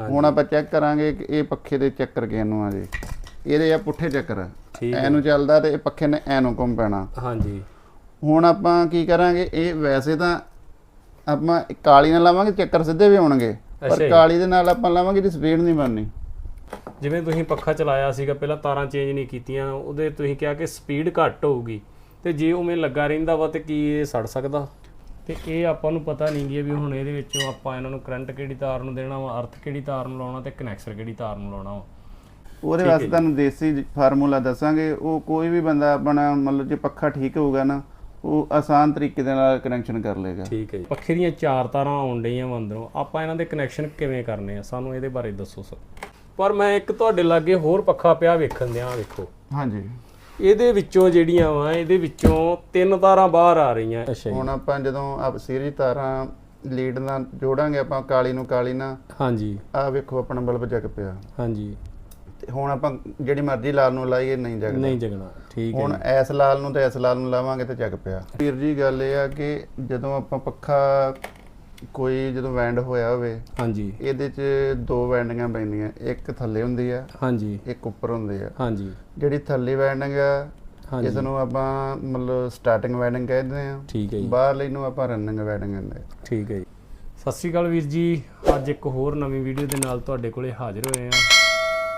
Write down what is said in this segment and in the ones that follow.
ਹੁਣ ਆਪਾਂ ਚੈੱਕ ਕਰਾਂਗੇ ਕਿ ਇਹ ਪੱਖੇ ਦੇ ਚੱਕਰ ਕਿਹਨੂੰ ਆ ਜੀ। ਇਹਦੇ ਆ ਪੁੱਠੇ ਚੱਕਰ। ਐਨੂੰ ਚੱਲਦਾ ਤੇ ਇਹ ਪੱਖੇ ਨੇ ਐਨੂੰ ਘੁੰਮ ਪੈਣਾ। ਹਾਂਜੀ। ਹੁਣ ਆਪਾਂ ਕੀ ਕਰਾਂਗੇ ਇਹ ਵੈਸੇ ਤਾਂ ਆਪਾਂ ਕਾਲੀ ਨਾਲ ਲਾਵਾਂਗੇ ਚੱਕਰ ਸਿੱਧੇ ਵੀ ਆਉਣਗੇ ਪਰ। ਕਾਲੀ ਦੇ ਨਾਲ ਆਪਾਂ ਲਾਵਾਂਗੇ ਦੀ ਸਪੀਡ ਨਹੀਂ ਬਣਨੀ। ਜਿਵੇਂ ਤੁਸੀਂ ਪੱਖਾ ਚਲਾਇਆ ਸੀਗਾ ਪਹਿਲਾਂ ਤਾਰਾਂ ਚੇਂਜ ਨਹੀਂ ਕੀਤੀਆਂ ਉਹਦੇ ਤੁਸੀਂ ਕਿਹਾ ਕਿ ਸਪੀਡ ਘੱਟ ਹੋਊਗੀ। ਤੇ ਜੇ ਉਵੇਂ ਲੱਗਾ ਰਹਿੰਦਾ ਵਾ ਤੇ ਕੀ ਇਹ ਸੜ ਸਕਦਾ? ਤੇ ਇਹ ਆਪਾਂ ਨੂੰ ਪਤਾ ਨਹੀਂ ਗਿਆ ਵੀ ਹੁਣ ਇਹਦੇ ਵਿੱਚੋਂ ਆਪਾਂ ਇਹਨਾਂ ਨੂੰ ਕਰੰਟ ਕਿਹੜੀ ਤਾਰ ਨੂੰ ਦੇਣਾ ਵਾ ਅਰਥ ਕਿਹੜੀ ਤਾਰ ਨੂੰ ਲਾਉਣਾ ਤੇ ਕਨੈਕਸ਼ਨ ਕਿਹੜੀ ਤਾਰ ਨੂੰ ਲਾਉਣਾ ਵਾ। ਉਹਦੇ ਵਾਸਤੇ ਤੁਹਾਨੂੰ ਦੇਸੀ ਫਾਰਮੂਲਾ ਦੱਸਾਂਗੇ ਉਹ ਕੋਈ ਵੀ ਬੰਦਾ ਆਪਣਾ ਮਤਲਬ ਜੇ ਪੱਖਾ ਠੀਕ ਹੋਊਗਾ ਨਾ ਉਹ ਆਸਾਨ ਤਰੀਕੇ ਦੇ ਨਾਲ ਕਨੈਕਸ਼ਨ ਕਰ ਲੇਗਾ ਠੀਕ ਹੈ ਜੀ। ਪੱਖੇ ਦੀਆਂ ਚਾਰ ਤਾਰਾਂ ਆਉਣ ਡਈਆਂ ਵਾ ਅੰਦਰੋਂ ਆਪਾਂ ਇਹਨਾਂ ਦੇ ਕਨੈਕਸ਼ਨ ਕਿਵੇਂ ਕਰਨੇ ਆ? ਸਾਨੂੰ ਇਹਦੇ ਬਾਰੇ ਦੱਸੋ ਸਰ। ਪਰ ਮੈਂ ਇੱਕ ਤੁਹਾਡੇ ਲਾਗੇ ਹੋਰ ਪੱਖਾ ਪਿਆ ਵੇਖਣ ਦਿਆਂ ਵੇਖੋ। ਹਾਂਜੀ। ਇਹਦੇ ਵਿੱਚੋਂ ਜਿਹੜੀਆਂ ਵਾ ਇਹਦੇ ਵਿੱਚੋਂ ਤਿੰਨ ਤਾਰਾਂ ਬਾਹਰ ਆ ਰਹੀਆਂ। ਹੁਣ ਆਪਾਂ ਜਦੋਂ ਆਪ ਸੀਰੀਜ਼ ਤਾਰਾਂ ਲੀਡ ਨਾਲ ਜੋੜਾਂਗੇ ਆਪਾਂ ਕਾਲੀ ਨੂੰ ਕਾਲੀ ਨਾਲ ਹਾਂਜੀ। ਆਹ ਵੇਖੋ ਆਪਣਾ ਬਲਬ ਜਗ ਪਿਆ। ਹਾਂਜੀ। ਤੇ ਹੁਣ ਆਪਾਂ ਜਿਹੜੀ ਮਰਜ਼ੀ ਲਾਲ ਨੂੰ ਲਾਈਏ ਨਹੀਂ ਜਗਦਾ ਨਹੀਂ ਜਗਣਾ ਠੀਕ ਹੈ ਹੁਣ ਐਸ ਲਾਲ ਨੂੰ ਤੇ ਐਸ ਲਾਲ ਨੂੰ ਲਾਵਾਂਗੇ ਤੇ ਜਗ ਪਿਆ। ਵੀਰ ਜੀ ਗੱਲ ਇਹ ਆ ਕਿ ਜਦੋਂ ਆਪਾਂ ਪੱਖਾ ਕੋਈ ਜਦੋਂ ਵੈਂਡ ਹੋਇਆ ਹੋਵੇ ਹਾਂਜੀ। ਇਹਦੇ 'ਚ ਦੋ ਵੈਂਡਿੰਗਾਂ ਪੈਂਦੀਆਂ ਇੱਕ ਥੱਲੇ ਹੁੰਦੀ ਆ ਹਾਂਜੀ। ਇੱਕ ਉੱਪਰ ਹੁੰਦੀ ਆ। ਹਾਂਜੀ। ਜਿਹੜੀ ਥੱਲੇ ਵੈਂਡਿੰਗ ਆ ਹਾਂਜੀ। ਇਸ ਨੂੰ ਆਪਾਂ ਮਤਲਬ ਸਟਾਰਟਿੰਗ ਵੈਂਡਿੰਗ ਕਹਿੰਦੇ ਆ। ਠੀਕ ਹੈ ਜੀ। ਬਾਹਰਲੀ ਨੂੰ ਆਪਾਂ ਰਨਿੰਗ ਵੈਂਡਿੰਗ ਕਹਿੰਦੇ ਆ। ਠੀਕ ਹੈ ਜੀ। ਸਤਿ ਸ਼੍ਰੀ ਅਕਾਲ ਵੀਰ ਜੀ ਅੱਜ ਇੱਕ ਹੋਰ ਨਵੀਂ ਵੀਡੀਓ ਦੇ ਨਾਲ ਤੁਹਾਡੇ ਕੋਲੇ ਹਾਜ਼ਰ ਹੋਏ ਆ।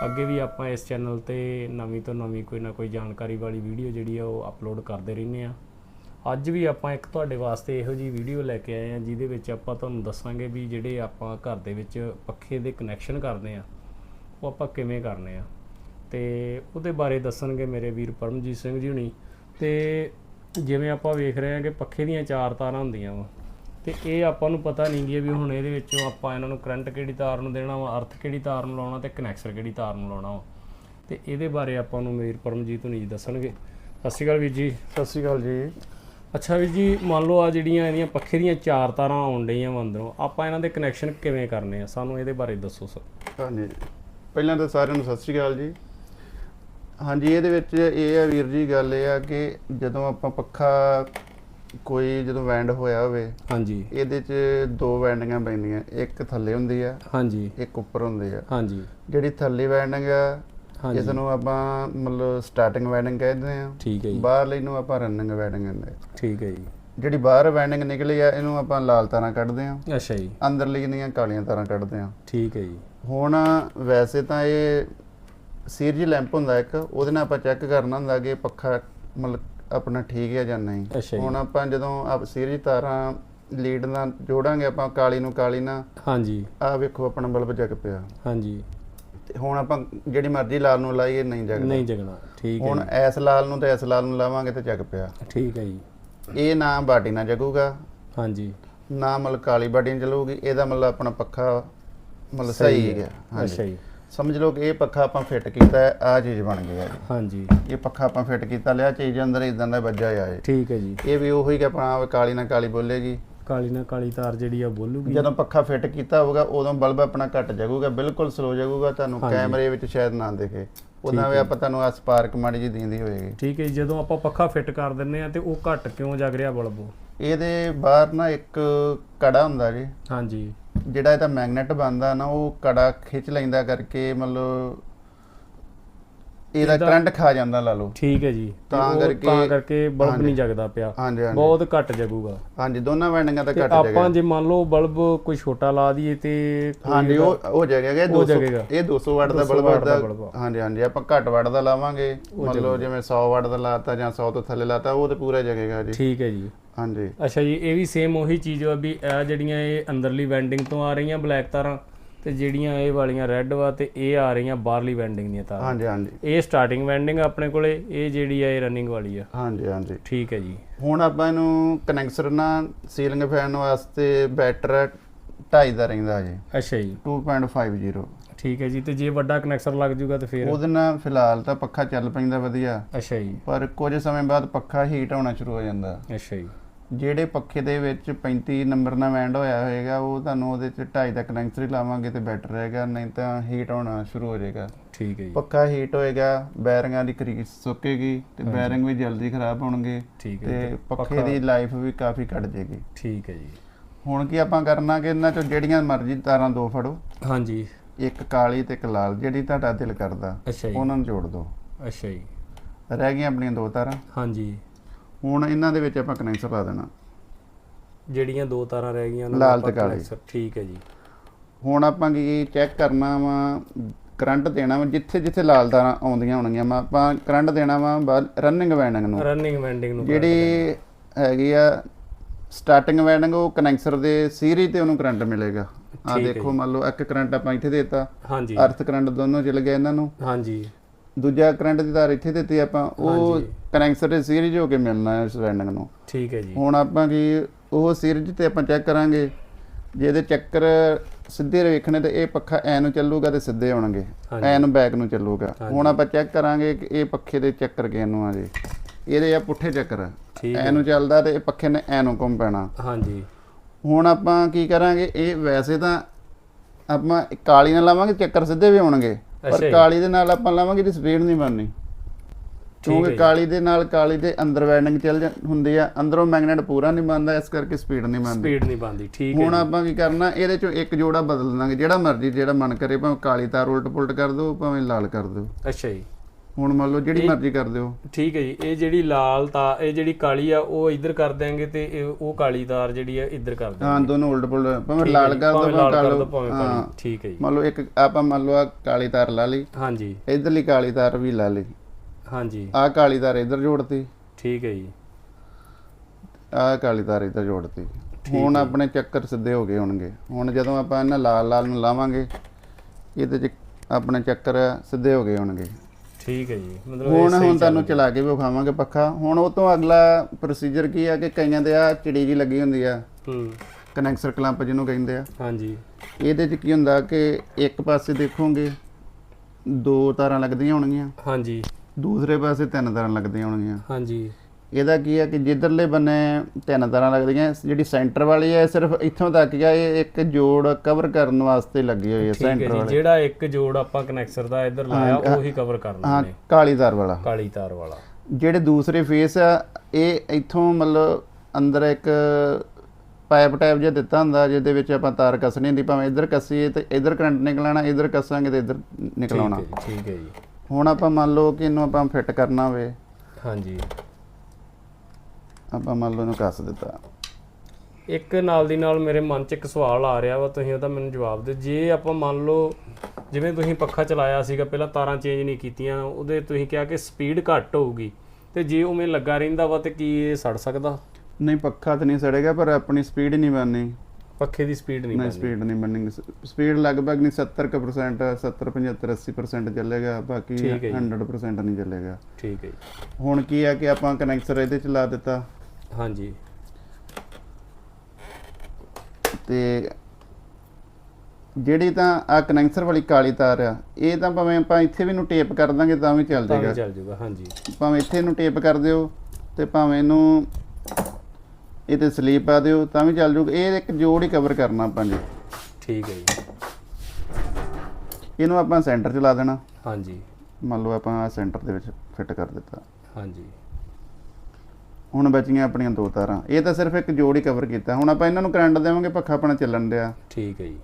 ਅੱਗੇ ਵੀ ਆਪਾਂ ਇਸ ਚੈਨਲ ਤੇ ਨਵੀਂ ਤੋਂ ਨਵੀਂ ਕੋਈ ਨਾ ਕੋਈ ਜਾਣਕਾਰੀ ਵਾਲੀ ਵੀਡੀਓ ਜਿਹੜੀ ਆ ਉਹ ਅਪਲੋਡ ਕਰਦੇ ਰਹਿੰਦੇ ਆ। ਅੱਜ ਵੀ ਆਪਾਂ ਇੱਕ ਤੁਹਾਡੇ ਵਾਸਤੇ ਇਹੋ ਜੀ ਵੀਡੀਓ ਲੈ ਕੇ ਆਏ ਆ ਜਿਹਦੇ ਵਿੱਚ ਆਪਾਂ ਤੁਹਾਨੂੰ ਦੱਸਾਂਗੇ ਵੀ ਜਿਹੜੇ ਆਪਾਂ ਘਰ ਦੇ ਵਿੱਚ ਪੱਖੇ ਦੇ ਕਨੈਕਸ਼ਨ ਕਰਦੇ ਆ ਉਹ ਆਪਾਂ ਕਿਵੇਂ ਕਰਨੇ ਆ। ਤੇ ਉਹਦੇ ਬਾਰੇ ਦੱਸਣਗੇ ਮੇਰੇ ਵੀਰ ਪਰਮਜੀਤ ਸਿੰਘ ਜੀ ਹੁਣੀ। ਤੇ ਜਿਵੇਂ ਆਪਾਂ ਵੇਖ ਰਹੇ ਹਾਂ ਕਿ ਪੱਖੇ ਦੀਆਂ ਚਾਰ ਤਾਰਾਂ ਹੁੰਦੀਆਂ ਵਾ। ਤੇ ਇਹ ਆਪਾਂ ਨੂੰ ਪਤਾ ਨਹੀਂ ਗਿਆ ਵੀ ਹੁਣ ਇਹਦੇ ਵਿੱਚੋਂ ਆਪਾਂ ਇਹਨਾਂ ਨੂੰ ਕਰੰਟ ਕਿਹੜੀ ਤਾਰ ਨੂੰ ਦੇਣਾ ਵਾ ਅਰਥ ਕਿਹੜੀ ਤਾਰ ਨੂੰ ਲਾਉਣਾ ਤੇ ਕਨੈਕਸ਼ਨ ਕਿਹੜੀ ਤਾਰ ਨੂੰ ਲਾਉਣਾ ਵਾ। ਤੇ ਇਹਦੇ ਬਾਰੇ ਆਪਾਂ ਨੂੰ ਵੀਰ ਪਰਮਜੀਤ ਹੁਣੀ ਜੀ ਦੱਸਣਗੇ। ਸਤਿ ਸ਼੍ਰੀ ਅਕਾਲ ਵੀਰ ਜੀ। ਸਤਿ ਸ਼੍ਰੀ ਅਕਾਲ ਜੀ। ਅੱਛਾ ਵੀਰ ਜੀ ਮੰਨ ਲਓ ਆ ਜਿਹੜੀਆਂ ਇਹਦੀਆਂ ਪੱਖੇ ਦੀਆਂ ਚਾਰ ਤਾਰਾਂ ਆਉਣ ਡਈਆਂ ਵਾ ਅੰਦਰੋਂ ਆਪਾਂ ਇਹਨਾਂ ਦੇ ਕਨੈਕਸ਼ਨ ਕਿਵੇਂ ਕਰਨੇ ਆ? ਸਾਨੂੰ ਇਹਦੇ ਬਾਰੇ ਦੱਸੋ ਸਰ। ਹਾਂਜੀ। ਪਹਿਲਾਂ ਤਾਂ ਸਾਰਿਆਂ ਨੂੰ ਸਤਿ ਸ਼੍ਰੀ ਅਕਾਲ ਜੀ। ਹਾਂਜੀ ਇਹਦੇ ਵਿੱਚ ਇਹ ਆ ਵੀਰ ਜੀ ਗੱਲ ਇਹ ਆ ਕਿ ਜਦੋਂ ਆਪਾਂ ਪੱਖਾ ਕੋਈ ਜਦੋਂ ਵੈਂਡ ਹੋਇਆ ਹੋਵੇ ਹਾਂਜੀ। ਇਹਦੇ 'ਚ ਦੋ ਵੈਂਡਿੰਗਾਂ ਪੈਂਦੀਆਂ ਇੱਕ ਥੱਲੇ ਹੁੰਦੀ ਆ ਹਾਂਜੀ। ਇੱਕ ਉੱਪਰ ਹੁੰਦੀ ਆ। ਹਾਂਜੀ। ਜਿਹੜੀ ਥੱਲੇ ਵੈਂਡਿੰਗ ਆ ਇਸ ਨੂੰ ਆਪਾਂ ਮਤਲਬ ਸਟਾਰਟਿੰਗ ਵੈਂਡਿੰਗ ਕਹਿੰਦੇ ਆ। ਠੀਕ ਹੈ ਜੀ। ਬਾਹਰਲੀ ਨੂੰ ਆਪਾਂ ਰਨਿੰਗ ਵੈਂਡਿੰਗ ਕਹਿੰਦੇ ਆ। ਠੀਕ ਹੈ ਜੀ। ਜਿਹੜੀ ਬਾਹਰ ਵੈਂਡਿੰਗ ਨਿਕਲੀ ਆ ਇਹਨੂੰ ਆਪਾਂ ਲਾਲ ਤਾਰਾਂ ਕੱਢਦੇ ਆ। ਅੱਛਾ ਜੀ। ਅੰਦਰਲੀ ਦੀਆਂ ਕਾਲੀਆਂ ਤਾਰਾਂ ਕੱਢਦੇ ਆ। ਠੀਕ ਹੈ ਜੀ। ਹੁਣ ਵੈਸੇ ਤਾਂ ਇਹ ਸੀਰੀਜ਼ ਲੈਂਪ ਹੁੰਦਾ ਇੱਕ ਉਹਦੇ ਨਾਲ ਆਪਾਂ ਚੈੱਕ ਕਰਨਾ ਹੁੰਦਾ ਕਿ ਪੱਖਾ ਮਤਲਬ ਆਪਣਾ ਠੀਕ ਹੈ ਜਾਂ ਨਹੀਂ। ਅੱਛਾ ਜੀ। ਹੁਣ ਆਪਾਂ ਜਦੋਂ ਆਪ ਸੀਰੀਜ਼ ਤਾਰਾਂ ਲੀਡ ਨਾਲ ਜੋੜਾਂਗੇ ਆਪਾਂ ਕਾਲੀ ਨੂੰ ਕਾਲੀ ਨਾਲ ਹਾਂਜੀ। ਆਹ ਵੇਖੋ ਆਪਣਾ ਬਲਬ ਜਗ ਪਿਆ। ਹਾਂਜੀ। ਤੇ ਹੁਣ ਆਪਾਂ ਜਿਹੜੀ ਮਰਜ਼ੀ ਲਾਲ ਨੂੰ ਲਾਈਏ ਨਹੀਂ ਜਗਦਾ ਨਹੀਂ ਜਗਣਾ ਠੀਕ ਹੈ ਹੁਣ ਐਸ ਲਾਲ ਨੂੰ ਤੇ ਐਸ ਲਾਲ ਨੂੰ ਲਾਵਾਂਗੇ ਤੇ ਜਗ ਪਿਆ। ਠੀਕ ਹੈ ਜੀ। ਇਹ ਨਾ ਬਾਡੀ ਨਾਲ ਜਗੂਗਾ ਹਾਂਜੀ। ਨਾ ਮਤਲਬ ਕਾਲੀ ਬਾਡੀ ਨਾਲ ਚੱਲੂਗੀ ਇਹਦਾ ਮਤਲਬ ਆਪਣਾ ਪੱਖਾ ਮਤਲਬ ਸਹੀ ਹੈ। ਅੱਛਾ ਹਾਂਜੀ। ਜੀ। ਸਮਝ ਲਓ ਕਿ ਇਹ ਪੱਖਾ ਆਪਾਂ ਫਿੱਟ ਕੀਤਾ ਹੈ ਆ ਚੀਜ਼ ਬਣ ਗਈ ਹੈ ਜੀ। ਹਾਂਜੀ। ਇਹ ਪੱਖਾ ਆਪਾਂ ਫਿੱਟ ਕੀਤਾ ਲਿਆ ਚੀਜ਼ ਅੰਦਰ ਇਦਾਂ ਦਾ ਵੱਜਾ ਆ ਇਹ ਠੀਕ ਹੈ ਜੀ। ਇਹ ਵੀ ਉਹੀ ਕਿ ਆਪਣਾ ਕਾਲੀ ਨਾਲ ਕਾਲੀ ਬੋਲੇਗੀ। ਕਾਲੀ ਨਾਲ ਕਾਲੀ ਤਾਰ ਜਿਹੜੀ ਆ ਬੋਲੂਗੀ। ਜਦੋਂ ਪੱਖਾ ਫਿੱਟ ਕੀਤਾ ਹੋਊਗਾ ਉਦੋਂ ਬਲਬ ਆਪਣਾ ਘੱਟ ਜਾਊਗਾ ਬਿਲਕੁਲ ਸਲੋ ਜਾਊਗਾ ਤੁਹਾਨੂੰ। ਕੈਮਰੇ ਵਿੱਚ ਸ਼ਾਇਦ ਨਾ ਦਿਖੇ। ਉਦਾਂ ਵੀ ਆਪਾਂ ਤੁਹਾਨੂੰ ਆ ਸਪਾਰਕ ਮਾੜੀ ਜੀ ਦਿੰਦੀ ਹੋਏਗੀ। ਠੀਕ ਹੈ ਜੀ, ਜਦੋਂ ਆਪਾਂ ਪੱਖਾ ਫਿੱਟ ਕਰ ਦਿੰਨੇ ਆ ਤੇ ਉਹ ਘੱਟ ਕਿਉਂ ਜਗ ਰਿਹਾ ਬਲਬ? ਇਹਦੇ ਬਾਹਰ ਨਾ ਇੱਕ ਕੜਾ ਹੁੰਦਾ ਜੀ। ਹਾਂਜੀ। ਜਿਹੜਾ ਇਹਦਾ ਮੈਗਨੇਟ ਬਣਦਾ ਨਾ ਉਹ ਕੜਾ ਖਿੱਚ ਲੈਂਦਾ ਕਰਕੇ ਮਤਲਬ ਇਹਦਾ ਕਰੰਟ ਖਾ ਜਾਂਦਾ ਲਾ ਲਓ। ਠੀਕ ਹੈ ਜੀ। ਤੇ ਕਰਕੇ- ਤਾਂ ਕਰਕੇ ਬਲਬ। ਨਹੀਂ ਜਗਦਾ ਪਿਆ। ਬਹੁਤ ਘੱਟ ਜਗੂਗਾ। ਹਾਂਜੀ ਦੋਨਾਂ ਵੈਂਡਿੰਗਾਂ ਤਾਂ ਘੱਟ ਆਪਾਂ ਜਗ੍ਹਾ ਜੇ ਮੰਨ ਲਓ ਬਲਬ ਕੋਈ ਛੋਟਾ ਲਾ ਦਈਏ ਤੇ ਹਾਂਜੀ ਉਹ ਉਹ ਜਗੇਗਾ ਇਹ ਉਹ 200 ਜਗੇਗਾ। ਇਹ 200 ਵਾਟ ਦਾ 200 ਬਲਬ ਦਾ। ਹਾਂਜੀ ਹਾਂਜੀ ਆਪਾਂ ਘੱਟ ਵਾਟ ਦਾ ਲਾਵਾਂਗੇ। ਮਤਲਬ ਜਿਵੇਂ 100 ਵਾਟ ਦਾ ਲਾਤਾ ਜਾਂ 100 ਤੋਂ ਥੱਲੇ ਲਾਤਾ ਉਹ ਤੇ ਪੂਰਾ ਜਗੇਗਾ ਜੀ। ਠੀਕ ਹੈ ਜੀ। ਹਾਂਜੀ। ਅੱਛਾ ਜੀ ਇਹ ਵੀ ਸੇਮ ਉਹੀ ਚੀਜ਼ ਆ ਵੀ ਇਹ ਜਿਹੜੀਆਂ ਇਹ ਅੰਦਰਲੀ ਵੈਂਡਿੰਗ ਤੋਂ ਆ ਰਹੀਆਂ ਬਲੈਕ ਤਾਰਾਂ ਤੇ ਜਿਹੜੀਆਂ ਇਹ ਵਾਲੀਆਂ ਰੈੱਡ ਵਾ ਤੇ ਇਹ ਆ ਰਹੀਆਂ ਬਾਹਰਲੀ ਵੈਂਡਿੰਗ ਦੀਆਂ ਤਾਰਾਂ। ਹਾਂਜੀ ਹਾਂਜੀ। ਇਹ ਸਟਾਰਟਿੰਗ ਵੈਂਡਿੰਗ ਆਪਣੇ ਕੋਲੇ ਇਹ ਜਿਹੜੀ ਆ ਇਹ ਰਨਿੰਗ ਵਾਲੀ ਆ। ਹਾਂਜੀ ਹਾਂਜੀ। ਠੀਕ ਹੈ ਜੀ। ਹੁਣ ਆਪਾਂ ਇਹਨੂੰ ਕਨੈਕਸਰ ਨਾਲ ਸੀਲਿੰਗ ਫੈਨ ਵਾਸਤੇ ਬੈਟਰ 2.5 ਦਾ ਰਹਿੰਦਾ ਜੀ। ਅੱਛਾ ਜੀ। 2.50 ਠੀਕ ਹੈ ਜੀ ਤੇ ਜੇ ਵੱਡਾ ਕਨੈਕਸ਼ਨ ਲੱਗ ਜੂਗਾ ਤੇ ਫਿਰ? ਉਹਦੇ ਨਾਲ ਫਿਲਹਾਲ ਤਾਂ ਪੱਖਾ ਚੱਲ ਪੈਂਦਾ ਵਧੀਆ। ਅੱਛਾ ਜੀ। ਪਰ ਕੁਝ ਸਮੇਂ ਬਾਅਦ ਪੱਖਾ ਹੀਟ ਹੋਣਾ ਸ਼ੁਰੂ ਹੋ ਜਾਂਦਾ। ਅੱਛਾ ਜੀ। ਜਿਹੜੇ ਪੱਖੇ ਦੇ ਵਿੱਚ 35 ਨੰਬਰ ਨਾਲ ਵੈਂਡ ਹੋਇਆ ਹੋਏਗਾ ਉਹ ਤੁਹਾਨੂੰ ਉਹਦੇ ਚ 2.5 ਦਾ ਹੀ ਲਾਵਾਂਗੇ ਤੇ ਬੈਟਰ ਰਹੇਗਾ ਨਹੀਂ ਤਾਂ ਹੀਟ ਹੋਣਾ ਸ਼ੁਰੂ ਹੋ ਜਾਏਗਾ। ਠੀਕ ਹੈ ਜੀ। ਪੱਖਾ ਹੀਟ ਹੋਏਗਾ ਬੈਰਿੰਗਾਂ ਦੀ ਕਰੀਸ ਸੁੱਕੇਗੀ ਤੇ ਬੈਰਿੰਗ ਵੀ ਜਲਦੀ ਖਰਾਬ ਹੋਣਗੇ ਤੇ। ਪੱਖੇ ਦੀ ਲਾਈਫ ਵੀ ਕਾਫੀ ਘਟ ਜਾਏਗੀ। ਠੀਕ ਹੈ ਜੀ। ਹੁਣ ਕੀ ਆਪਾਂ ਕਰਨਾ ਕਿ ਇਹਨਾਂ ਚੋਂ ਜਿਹੜੀਆਂ ਮਰਜ਼ੀ ਤਾਰਾਂ ਦੋ ਫੜੋ। ਹਾਂਜੀ। ਇੱਕ ਕਾਲੀ ਤੇ ਇੱਕ ਲਾਲ ਜਿਹੜੀ ਤੁਹਾਡਾ ਦਿਲ ਕਰਦਾ ਉਹਨਾਂ ਨੂੰ ਜੋੜ ਦਿਓ। ਅੱਛਾ ਜੀ। ਰਹਿ ਗਈਆਂ ਆਪਣੀਆਂ ਦੋ ਤਾਰਾਂ। ਹਾਂਜੀ। ਹੁਣ ਇਹਨਾਂ ਦੇ ਵਿੱਚ ਆਪਾਂ ਕਨੈਕਸ਼ਨ ਲਾ ਦੇਣਾ। ਜਿਹੜੀਆਂ ਦੋ ਤਾਰਾਂ ਰਹਿ ਗਈਆਂ ਉਹਨਾਂ ਲਾਲ ਤੇ ਕਾਲੀ। ਠੀਕ ਹੈ ਜੀ। ਹੁਣ ਆਪਾਂ ਕੀ ਚੈੱਕ ਕਰਨਾ ਵਾ ਕਰੰਟ ਦੇਣਾ ਵਾ ਜਿੱਥੇ ਜਿੱਥੇ ਲਾਲ ਤਾਰਾਂ ਆਉਂਦੀਆਂ ਹੋਣਗੀਆਂ ਵਾ ਆਪਾਂ ਕਰੰਟ ਦੇਣਾ ਵਾ ਰਨਿੰਗ ਵਾਇੰਡਿੰਗ ਨੂੰ। ਰਨਿੰਗ ਵੈਂਡਿੰਗ ਨੂੰ ਜਿਹੜੀ ਹੈਗੀ ਆ ਸਟਾਰਟਿੰਗ ਵਾਇੰਡਿੰਗ ਉਹ ਕਨੈਕਸਰ ਦੇ ਸੀਰੀ ਤੇ ਉਹਨੂੰ ਕਰੰਟ ਮਿਲੇਗਾ। ਆ ਦੇਖੋ ਮੰਨ ਲਓ ਇੱਕ ਕਰੰਟ ਆਪਾਂ ਇੱਥੇ ਦੇਤਾ। ਹਾਂਜੀ। ਅਰਥ ਕਰੰਟ ਦੋਨੋਂ ਚਲ ਗਏ ਇਹਨਾਂ ਨੂੰ। ਹਾਂਜੀ। ਦੂਜਾ ਕਰੰਟ ਦੀ ਤਾਰ ਇੱਥੇ ਦਿੱਤੀ ਆਪਾਂ ਉਹ। ਕਨੈਕਸਰ ਦੇ ਸੀਰੀਜ਼ ਹੋ ਕੇ ਮਿਲਣਾ ਹੈ ਵਾਇੰਡਿੰਗ ਨੂੰ। ਠੀਕ ਹੈ ਜੀ। ਹੁਣ ਆਪਾਂ ਕੀ ਉਹ ਸੀਰੀਜ਼ ਤੇ ਆਪਾਂ ਚੈੱਕ ਕਰਾਂਗੇ ਜੇ ਇਹਦੇ ਚੱਕਰ ਸਿੱਧੇ ਵੇਖਣੇ ਤੇ ਇਹ ਪੱਖਾ ਐ ਨੂੰ ਚੱਲੂਗਾ ਤੇ ਸਿੱਧੇ ਆਉਣਗੇ। ਐ ਨੂੰ ਬੈਕ ਨੂੰ ਚੱਲੂਗਾ। ਹੁਣ ਆਪਾਂ ਚੈੱਕ ਕਰਾਂਗੇ ਕਿ ਇਹ ਪੱਖੇ ਦੇ ਚੱਕਰ ਕਿਸ ਨੂੰ ਆ ਜੀ। ਇਹਦੇ ਆ ਪੁੱਠੇ ਚੱਕਰ। ਐ ਨੂੰ ਚੱਲਦਾ ਤੇ ਇਹ ਪੱਖੇ ਨੇ ਐ ਨੂੰ ਘੁੰਮ ਪੈਣਾ। ਹਾਂਜੀ। ਹੁਣ ਆਪਾਂ ਕੀ ਕਰਾਂਗੇ ਇਹ ਵੈਸੇ ਤਾਂ ਆਪਾਂ ਕਾਲੀ ਨਾਲ ਲਾਵਾਂਗੇ ਚੱਕਰ ਸਿੱਧੇ ਵੀ ਆਉਣਗੇ। ਪਰ। ਕਾਲੀ ਦੇ ਨਾਲ ਆਪਾਂ ਲਾਵਾਂਗੇ ਦੀ ਸਪੀਡ ਨਹੀਂ ਬਣਨੀ। ਕਿਉਂਕਿ। ਕਾਲੀ ਦੇ ਨਾਲ ਕਾਲੀ ਦੇ ਅੰਦਰ ਵਾਈਂਡਿੰਗ ਚੱਲ ਹੁੰਦੀ ਆ ਅੰਦਰੋਂ ਮੈਗਨੇਟ ਪੂਰਾ ਨਹੀਂ ਬਣਦਾ ਇਸ ਕਰਕੇ ਸਪੀਡ ਨਹੀਂ ਬਣਦੀ। ਸਪੀਡ ਨਹੀਂ ਬੰਦੀ ਠੀਕ ਹੈ ਹੁਣ। ਆਪਾਂ ਕੀ ਕਰਨਾ ਇਹਦੇ ਚੋਂ ਇੱਕ ਜੋੜਾ ਬਦਲ ਦਾਂਗੇ ਜਿਹੜਾ ਮਰਜ਼ੀ ਜਿਹੜਾ ਮਨ ਕਰੇ ਭਾਵੇਂ ਕਾਲੀ ਤਾਰ ਉਲਟ ਪੁਲਟ ਕਰ ਦਿਓ ਭਾਵੇਂ ਲਾਲ ਕਰ ਦਿਓ। ਅੱਛਾ ਜੀ। ਹੁਣ ਮੰਨ ਲਓ ਜਿਹੜੀ ਮਰਜ਼ੀ ਕਰ ਦਿਓ। ਠੀਕ ਹੈ ਜੀ ਇਹ ਜਿਹੜੀ ਲਾਲ ਤਾਰ ਇਹ ਜਿਹੜੀ ਕਾਲੀ ਆ ਉਹ ਇੱਧਰ ਕਰ ਦਿਆਂਗੇ ਤੇ ਉਹ ਕਾਲੀ ਤਾਰ ਜਿਹੜੀ ਆ ਇੱਧਰ ਕਰ ਦਿਆਂਗੇ। ਹਾਂ ਦੋਨੋਂ ਉਲਟ ਪੁਲਟ ਭਾਵੇਂ ਲਾਲ ਕਰ ਦਿਓ ਭਾਵੇਂ ਕਾਲੋ। ਭਾਵੇਂ ਠੀਕ ਹੈ ਜੀ। ਮੰਨ ਲਓ ਇੱਕ ਆਪਾਂ ਮੰਨ ਲਓ ਆਹ ਕਾਲੀ ਤਾਰ ਲਾ ਲਈ। ਹਾਂਜੀ। ਇਧਰਲੀ ਕਾਲੀ ਤਾਰ ਵੀ ਲਾ ਲਈ। ਹਾਂਜੀ। ਆਹ ਕਾਲੀ ਤਾਰ ਇੱਧਰ ਜੋੜਤੀ। ਠੀਕ ਹੈ ਜੀ। ਆਹ ਕਾਲੀ ਤਾਰ ਇੱਧਰ ਜੋੜਤੀ। ਹੁਣ ਆਪਣੇ ਚੱਕਰ ਸਿੱਧੇ ਹੋ ਗਏ ਹੋਣਗੇ। ਹੁਣ ਜਦੋਂ ਆਪਾਂ ਇਹਨਾਂ ਲਾਲ ਲਾਲ ਨੂੰ ਲਾਵਾਂਗੇ ਇਹਦੇ ਚ ਆਪਣੇ ਚੱਕਰ ਸਿੱਧੇ ਹੋ ਗਏ ਹੋਣਗੇ। ਠੀਕ ਹੈ ਜੀ। ਮਤਲਬ ਹੁਣ ਹੁਣ ਤੁਹਾਨੂੰ ਚਲਾ ਕੇ ਵਿਖਾਵਾਂਗੇ ਪੱਖਾ। ਹੁਣ ਉਹ ਤੋਂ ਅਗਲਾ ਪ੍ਰੋਸੀਜਰ ਕੀ ਆ ਕਿ ਕਈਆਂ ਦੇ ਆ ਚਿੜੀ ਜੀ ਲੱਗੀ ਹੁੰਦੀ ਆ। ਹੂੰ। ਕਨੈਕਸਰ ਕਲੰਪ ਜਿਹਨੂੰ ਕਹਿੰਦੇ ਆ। ਹਾਂਜੀ। ਇਹਦੇ ਚ ਕੀ ਹੁੰਦਾ ਕਿ ਇੱਕ ਪਾਸੇ ਦੇਖੋਗੇ ਦੋ ਤਾਰਾਂ ਲੱਗਦੀਆਂ ਹੋਣਗੀਆਂ। ਹਾਂਜੀ। ਦੂਸਰੇ ਪਾਸੇ ਤਿੰਨ ਤਾਰਾਂ ਲੱਗਦੀਆਂ ਹੋਣਗੀਆਂ। ਹਾਂਜੀ। ਇਹਦਾ ਕੀ ਹੈ ਕਿ ਜਿੱਧਰਲੇ ਬੰਨੇ ਤਿੰਨ ਤਰ੍ਹਾਂ ਲੱਗਦੀਆਂ ਜਿਹੜੀ ਸੈਂਟਰ ਵਾਲੀ ਹੈ ਸਿਰਫ ਇੱਥੋਂ ਤੱਕ ਗਿਆ ਇਹ ਇੱਕ ਜੋੜ ਕਵਰ ਕਰਨ ਵਾਸਤੇ ਲੱਗੀ ਹੋਈ ਹੈ ਸੈਂਟਰ ਵਾਲੀ। ਜਿਹੜਾ ਇੱਕ ਜੋੜ ਆਪਾਂ ਕਨੈਕਸਰ ਦਾ ਇੱਧਰ ਲਾਇਆ ਉਹੀ ਕਵਰ ਕਰਨਾ ਹਾਂ ਨੇ। ਕਾਲੀ ਤਾਰ ਵਾਲਾ। ਕਾਲੀ ਤਾਰ ਵਾਲਾ। ਜਿਹੜੇ ਦੂਸਰੇ ਫੇਸ ਆ ਇਹ ਇੱਥੋਂ ਮਤਲਬ ਅੰਦਰ ਇੱਕ ਪਾਈਪ ਟਾਈਪ ਜਿਹਾ ਦਿੱਤਾ ਹੁੰਦਾ ਜਿਹਦੇ ਵਿੱਚ ਆਪਾਂ ਤਾਰ ਕੱਸਣੀ ਹੁੰਦੀ ਭਾਵੇਂ ਇੱਧਰ ਕੱਸੀਏ ਤੇ ਇੱਧਰ ਕਰੰਟ ਨਿਕਲਣਾ ਇੱਧਰ ਕੱਸਾਂਗੇ ਤੇ ਇੱਧਰ ਨਿਕਲਾਉਣਾ ਠੀਕ ਹੈ ਜੀ। ਹੁਣ ਆਪਾਂ ਮੰਨ ਲਓ ਕਿ ਇਹਨੂੰ ਆਪਾਂ ਫਿੱਟ ਕਰਨਾ ਹੋਵੇ। ਹਾਂਜੀ। ਆਪਾਂ ਮੰਨ ਲਓ ਇਹਨੂੰ ਕੱਸ ਦਿੱਤਾ। ਇੱਕ ਨਾਲ ਦੀ ਨਾਲ ਮੇਰੇ ਮਨ 'ਚ ਇੱਕ ਸਵਾਲ ਆ ਰਿਹਾ ਵਾ ਤੁਸੀਂ ਉਹਦਾ ਮੈਨੂੰ ਜਵਾਬ ਦਿਓ। ਜੇ ਆਪਾਂ ਮੰਨ ਲਓ ਜਿਵੇਂ ਤੁਸੀਂ ਪੱਖਾ ਚਲਾਇਆ ਸੀਗਾ ਪਹਿਲਾਂ ਤਾਰਾਂ ਚੇਂਜ ਨਹੀਂ ਕੀਤੀਆਂ ਉਹਦੇ ਤੁਸੀਂ ਕਿਹਾ ਕਿ ਸਪੀਡ ਘੱਟ ਹੋਊਗੀ ਤੇ ਜੇ ਉਵੇਂ ਲੱਗਾ ਰਹਿੰਦਾ ਵਾ ਤੇ ਕੀ ਇਹ ਸੜ ਸਕਦਾ? ਨਹੀਂ ਪੱਖਾ ਤਾਂ ਨਹੀਂ ਸੜੇਗਾ ਪਰ ਆਪਣੀ ਸਪੀਡ ਨਹੀਂ ਬਣਨੀ। ਪੱਖੇ ਦੀ ਸਪੀਡ ਨਹੀਂ ਨਹੀਂ ਸਪੀਡ ਨਹੀਂ ਬਣਨੀ। ਸਪੀਡ ਲਗਭਗ ਨਹੀਂ 70% 70 75 80% ਚੱਲੇਗਾ ਬਾਕੀ ਠੀਕ ਹੈ ਜੀ। 100% ਨਹੀਂ ਚੱਲੇਗਾ। ਠੀਕ ਹੈ ਜੀ। ਹੁਣ ਕੀ ਆ ਕਿ ਆਪਾਂ ਕਨੈਕਟਰ ਇਹਦੇ ਚ ਲਾ ਦਿੱਤਾ। ਹਾਂਜੀ। ਤੇ ਜਿਹੜੀ ਤਾਂ ਆ ਕਨੈਕਟਰ ਵਾਲੀ ਕਾਲੀ ਤਾਰ ਆ ਇਹ ਤਾਂ ਭਾਵੇਂ ਆਪਾਂ ਇੱਥੇ ਵੀ ਨੂੰ ਟੇਪ ਕਰ ਦਾਂਗੇ ਤਾਂ ਵੀ ਚੱਲ ਜਾਏਗਾ। ਚੱਲ ਜਾਊਗਾ ਹਾਂਜੀ। ਭਾਵੇਂ ਇੱਥੇ ਨੂੰ ਟੇਪ ਕਰ ਦਿਓ ਤੇ ਭਾਵੇਂ ਇਹਨੂੰ ਇਹ ਤੇ ਸਲੀਪ ਪਾ ਦਿਓ ਤਾਂ ਵੀ ਚੱਲ ਜਾਊਗਾ ਇਹ ਇੱਕ ਜੋੜ ਹੀ ਕਵਰ ਕਰਨਾ ਆਪਾਂ ਜੀ। ਠੀਕ ਹੈ ਜੀ। ਇਹਨੂੰ ਆਪਾਂ ਸੈਂਟਰ 'ਚ ਲਾ ਦੇਣਾ। ਹਾਂਜੀ। ਮੰਨ ਲਓ ਆਪਾਂ ਆ ਸੈਂਟਰ ਦੇ ਵਿੱਚ ਫਿੱਟ ਕਰ ਦਿੱਤਾ। ਹਾਂਜੀ। ਹੁਣ ਬਚੀਆਂ ਆਪਣੀਆਂ ਦੋ ਤਾਰਾਂ। ਇਹ ਤਾਂ ਸਿਰਫ ਇੱਕ ਜੋੜ ਹੀ ਕਵਰ ਕੀਤਾ। ਹੁਣ ਆਪਾਂ ਇਹਨਾਂ ਨੂੰ ਕਰੰਟ ਦੇਵਾਂਗੇ ਪੱਖਾ ਆਪਣਾ ਚੱਲਣ ਡਿਆ। ਠੀਕ ਹੈ ਜੀ।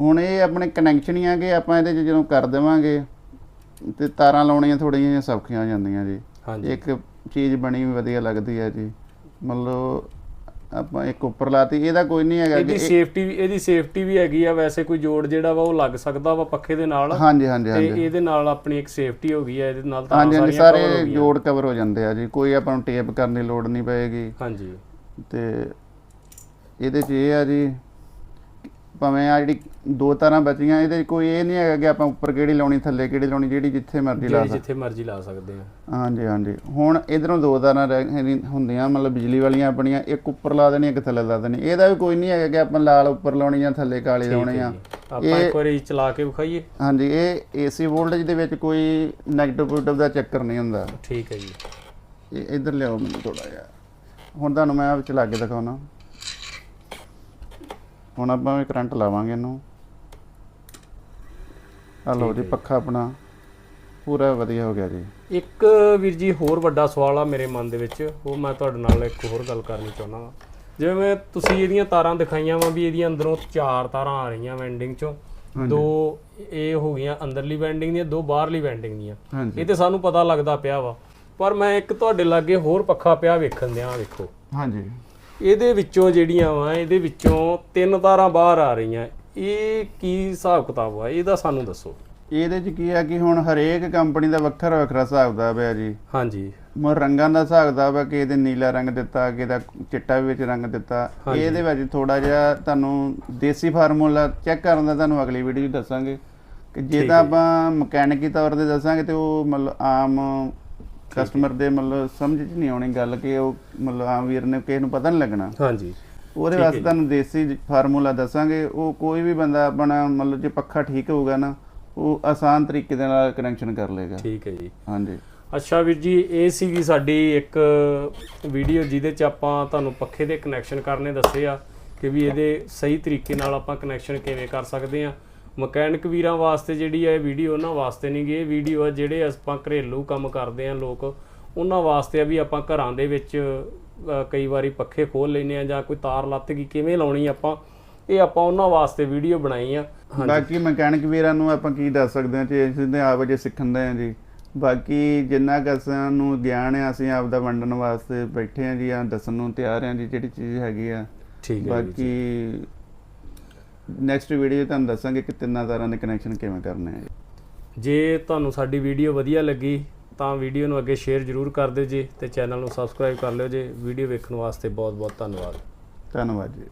ਹੁਣ ਇਹ ਆਪਣੇ ਕਨੈਕਸ਼ਨ ਹੀ ਆਗੇ ਆਪਾਂ ਇਹਦੇ 'ਚ ਜਦੋਂ ਕਰ ਦੇਵਾਂਗੇ ਤੇ ਤਾਰਾਂ ਲਾਉਣੀਆਂ ਥੋੜੀਆਂ ਜਿਹੀਆਂ ਸੌਖੀਆਂ ਹੋ ਜਾਂਦੀਆਂ ਜੀ। ਹਾਂਜੀ। ਇੱਕ ਚੀਜ਼ ਬਣੀ ਵੀ ਵਧੀਆ ਲੱਗਦੀ ਹੈ ਜੀ। ਮੰਨ ਲਓ ਆਪਾਂ ਇੱਕ ਉੱਪਰ ਲਾਤੀ ਇਹਦਾ ਕੋਈ ਨਹੀਂ ਹੈਗਾ ਇਹਦੀ ਇਹ- ਸੇਫਟੀ ਵੀ ਇਹਦੀ ਸੇਫਟੀ ਵੀ ਹੈਗੀ ਆ ਵੈਸੇ ਕੋਈ ਜੋੜ ਜਿਹੜਾ ਵਾ ਉਹ ਲੱਗ ਸਕਦਾ ਵਾ ਪੱਖੇ ਦੇ ਨਾਲ। ਹਾਂਜੀ ਹਾਂਜੀ ਤੇ ਹਾਂਜੀ। ਇਹਦੇ ਨਾਲ ਆਪਣੀ ਇੱਕ ਸੇਫਟੀ ਹੋ ਗਈ ਹੈ ਇਹਦੇ ਨਾਲ ਤਾਂ ਹਾਂਜੀ ਸਾਰੇ। ਜੋੜ ਕਵਰ ਹੋ ਜਾਂਦੇ ਆ ਜੀ। ਕੋਈ ਆਪਾਂ ਨੂੰ ਟੇਪ ਕਰਨ ਦੀ ਲੋੜ ਨਹੀਂ ਪਏਗੀ। ਹਾਂਜੀ। ਤੇ ਇਹਦੇ 'ਚ ਇਹ ਆ ਜੀ ਭਾਵੇਂ ਆ ਜਿਹੜੀ ਦੋ ਤਾਰਾਂ ਬਚੀਆਂ ਇਹਦੇ ਕੋਈ ਇਹ ਨਹੀਂ ਹੈਗਾ ਕਿ ਆਪਾਂ ਉੱਪਰ ਕਿਹੜੀ ਲਾਉਣੀ ਥੱਲੇ ਕਿਹੜੀ ਲਾਉਣੀ ਜਿਹੜੀ ਜਿੱਥੇ ਮਰਜ਼ੀ ਲਾ ਸਕਦੇ ਜਿੱਥੇ ਮਰਜ਼ੀ ਲਾ ਸਕਦੇ ਆ। ਹਾਂਜੀ ਹਾਂਜੀ। ਹੁਣ ਇਧਰੋਂ ਦੋ ਤਾਰਾਂ ਹੁੰਦੀਆਂ ਮਤਲਬ ਬਿਜਲੀ ਵਾਲੀਆਂ ਆਪਣੀਆਂ ਇੱਕ ਉੱਪਰ ਲਾ ਦੇਣੀ ਇੱਕ ਥੱਲੇ ਲਾ ਦੇਣੀ। ਇਹਦਾ ਵੀ ਕੋਈ ਨਹੀਂ ਹੈਗਾ ਕਿ ਆਪਾਂ ਲਾਲ ਉੱਪਰ ਲਾਉਣੀ ਜਾਂ ਥੱਲੇ ਕਾਲੀ ਲਾਉਣੀ ਆ। ਆਪਾਂ ਇੱਕ ਵਾਰੀ ਚਲਾ ਕੇ ਵਿਖਾਈਏ। ਹਾਂਜੀ ਇਹ ਏਸੀ ਵੋਲਟੇਜ ਦੇ ਵਿੱਚ ਕੋਈ 네ਗੇਟਿਵ ਪੋਜ਼ਿਟਿਵ ਦਾ ਚੱਕਰ ਨਹੀਂ ਹੁੰਦਾ। ਠੀਕ ਹੈ ਜੀ। ਇਹ ਇੱਧਰ ਲਿਆਓ ਮੈਨੂੰ ਥੋੜਾ ਜਿਹਾ। ਹੁਣ ਤੁਹਾਨੂੰ ਮੈਂ ਆਪ ਚਲਾ ਕੇ ਦਿਖਾਉਣਾ। ਹੁਣ ਆਪਾਂ ਵੀ ਕਰੰਟ ਲਾਵਾਂਗੇ ਇਹਨੂੰ। ਆ ਲਓ ਜੀ ਪੱਖਾ ਆਪਣਾ ਪੂਰਾ ਵਧੀਆ ਹੋ ਗਿਆ ਜੀ। ਇੱਕ ਵੀਰ ਜੀ ਹੋਰ ਵੱਡਾ ਸਵਾਲ ਆ ਮੇਰੇ ਮਨ ਦੇ ਵਿੱਚ ਉਹ ਮੈਂ ਤੁਹਾਡੇ ਨਾਲ ਇੱਕ ਹੋਰ ਗੱਲ ਕਰਨੀ ਚਾਹੁੰਦਾ ਜਿਵੇਂ ਤੁਸੀਂ ਇਹਦੀਆਂ ਤਾਰਾਂ ਦਿਖਾਈਆਂ ਵਾ ਵੀ ਇਹਦੀਆਂ ਅੰਦਰੋਂ ਚਾਰ ਤਾਰਾਂ ਆ ਰਹੀਆਂ ਵੈਂਡਿੰਗ ਚੋਂ। ਦੋ ਇਹ ਹੋ ਗਈਆਂ ਅੰਦਰਲੀ ਵੈਂਡਿੰਗ ਦੀਆਂ ਦੋ ਬਾਹਰਲੀ ਵੈਂਡਿੰਗ ਦੀਆਂ। ਇਹ ਤੇ ਸਾਨੂੰ ਪਤਾ ਲੱਗਦਾ ਪਿਆ ਵਾ। ਪਰ ਮੈਂ ਇੱਕ ਤੁਹਾਡੇ ਲਾਗੇ ਹੋਰ ਪੱਖਾ ਪਿਆ ਵੇਖਣ ਦਿਆਂ ਵੇਖੋ। ਹਾਂਜੀ। ਇਹਦੇ ਵਿੱਚੋਂ ਜਿਹੜੀਆਂ ਵਾ ਇਹਦੇ ਵਿੱਚੋਂ ਤਿੰਨ ਤਾਰਾਂ ਬਾਹਰ ਆ ਰਹੀਆਂ। ਇਹ ਕੀ ਹਿਸਾਬ ਕਿਤਾਬ ਆ? ਇਹਦਾ ਸਾਨੂੰ ਦੱਸੋ। ਇਹਦੇ ਚ ਕੀ ਆ ਕਿ ਹੁਣ ਹਰੇਕ ਕੰਪਨੀ ਦਾ ਵੱਖਰਾ ਵੱਖਰਾ ਹਿਸਾਬ ਦਾ ਪਿਆ ਜੀ। ਹਾਂਜੀ। ਮੋ ਰੰਗਾਂ ਦਾ ਹਿਸਾਬ ਦਾ ਵਾ ਕਿ ਇਹਦੇ ਨੀਲਾ ਰੰਗ ਦਿੱਤਾ ਕਿ ਇਹਦਾ ਚਿੱਟਾ ਵੀ ਵਿੱਚ ਰੰਗ ਦਿੱਤਾ। ਇਹਦੇ ਵਿੱਚ ਥੋੜਾ ਜਿਹਾ ਤੁਹਾਨੂੰ ਦੇਸੀ ਫਾਰਮੂਲਾ ਚੈੱਕ ਕਰਨ ਦਾ ਤੁਹਾਨੂੰ ਅਗਲੀ ਵੀਡੀਓ 'ਚ ਦੱਸਾਂਗੇ। ਕਿ ਜੇ ਤਾਂ ਆਪਾਂ ਮਕੈਨਿਕੀ ਤੌਰ ਤੇ ਦੱਸਾਂਗੇ ਤੇ ਉਹ ਮਤਲਬ ਆਮ ਕਸਟਮਰ ਦੇ ਮਤਲਬ ਸਮਝ 'ਚ ਨਹੀਂ ਆਉਣੀ ਗੱਲ ਕਿ ਉਹ ਮਤਲਬ ਆਮ ਵੀਰ ਨੇ ਕਿਸੇ ਨੂੰ ਪਤਾ ਨਹੀਂ ਲੱਗਣਾ। ਹਾਂਜੀ। ਉਹਦੇ ਵਾਸਤੇ ਤੁਹਾਨੂੰ ਦੇਸੀ ਫਾਰਮੂਲਾ ਦੱਸਾਂਗੇ। ਉਹ ਕੋਈ ਵੀ ਬੰਦਾ ਆਪਣਾ ਮਤਲਬ ਜੇ ਪੱਖਾ ਠੀਕ ਹੋਊਗਾ ਨਾ ਉਹ ਆਸਾਨ ਤਰੀਕੇ ਦੇ ਨਾਲ ਕਨੈਕਸ਼ਨ ਕਰ ਲੇਗਾ ਠੀਕ ਹੈ ਜੀ। ਹਾਂਜੀ। ਅੱਛਾ ਵੀਰ ਜੀ ਇਹ ਸੀਗੀ ਸਾਡੀ ਇੱਕ ਵੀਡੀਓ ਜਿਹਦੇ ਚ ਆਪਾਂ ਤੁਹਾਨੂੰ ਪੱਖੇ ਦੇ ਕਨੈਕਸ਼ਨ ਕਰਨੇ ਦੱਸੇ ਆ ਕਿ ਵੀ ਇਹਦੇ ਸਹੀ ਤਰੀਕੇ ਨਾਲ ਆਪਾਂ ਕਨੈਕਸ਼ਨ ਕਿਵੇਂ ਕਰ ਸਕਦੇ ਆ। ਮਕੈਨਿਕ ਵੀਰਾਂ ਵਾਸਤੇ ਜਿਹੜੀ ਹੈ ਇਹ ਵੀਡੀਓ ਉਹਨਾਂ ਵਾਸਤੇ ਨਹੀਂ ਗੀ ਇਹ ਵੀਡੀਓ ਆ ਜਿਹੜੇ ਆਪਾਂ ਘਰੇਲੂ ਕੰਮ ਕਰਦੇ ਆ ਲੋਕ ਉਹਨਾਂ ਵਾਸਤੇ ਆ ਵੀ ਆਪਾਂ ਘਰਾਂ ਦੇ ਵਿੱਚ ਕਈ ਵਾਰੀ ਪੱਖੇ ਖੋਲ ਲੈਨੇ ਆ ਜਾਂ ਕੋਈ ਤਾਰ ਲੱਤ ਗਈ ਕਿਵੇਂ ਲਾਉਣੀ ਆਪਾਂ ਇਹ ਆਪਾਂ ਉਹਨਾਂ ਵਾਸਤੇ ਵੀਡੀਓ ਬਣਾਈ ਆ। ਬਾਕੀ ਮਕੈਨਿਕ ਵੀਰਾਂ ਨੂੰ ਆਪਾਂ ਕੀ ਦੱਸ ਸਕਦੇ ਹਾਂ ਜੀ ਅਸੀਂ ਤੇ ਆਪ ਜੇ ਸਿੱਖਣ ਦੇ ਹਾਂ ਜੀ। ਬਾਕੀ ਜਿੰਨਾ ਕੁ ਸਾਨੂੰ ਗਿਆਨ ਹੈ ਅਸੀਂ ਆਪ ਦਾ ਵੰਡਣ ਵਾਸਤੇ ਬੈਠੇ ਹਾਂ ਜੀ ਆ ਦੱਸਣ ਨੂੰ ਤਿਆਰ ਹਾਂ ਜੀ ਜਿਹੜੀ ਚੀਜ਼ ਹੈਗੀ ਆ। ਠੀਕ ਹੈ ਬਾਕੀ ਨੈਕਸਟ ਵੀਡੀਓ ਤੁਹਾਨੂੰ ਦੱਸਾਂਗੇ ਕਿ ਤਿੰਨਾਂ ਤਾਰਾਂ ਦੇ ਕਨੈਕਸ਼ਨ ਕਿਵੇਂ ਕਰਨੇ ਆ ਜੀ। ਤੁਹਾਨੂੰ ਸਾਡੀ ਵੀਡੀਓ ਵਧੀਆ ਲੱਗੀ ਤਾਂ ਵੀਡੀਓ ਨੂੰ ਅੱਗੇ ਸ਼ੇਅਰ ਜ਼ਰੂਰ ਕਰ ਦਿਓ ਜੀ ਤੇ ਚੈਨਲ ਨੂੰ ਸਬਸਕ੍ਰਾਈਬ ਕਰ ਲਿਓ ਜੀ। ਵੀਡੀਓ ਵੇਖਣ ਵਾਸਤੇ ਬਹੁਤ ਬਹੁਤ ਧੰਨਵਾਦ। ਧੰਨਵਾਦ ਜੀ।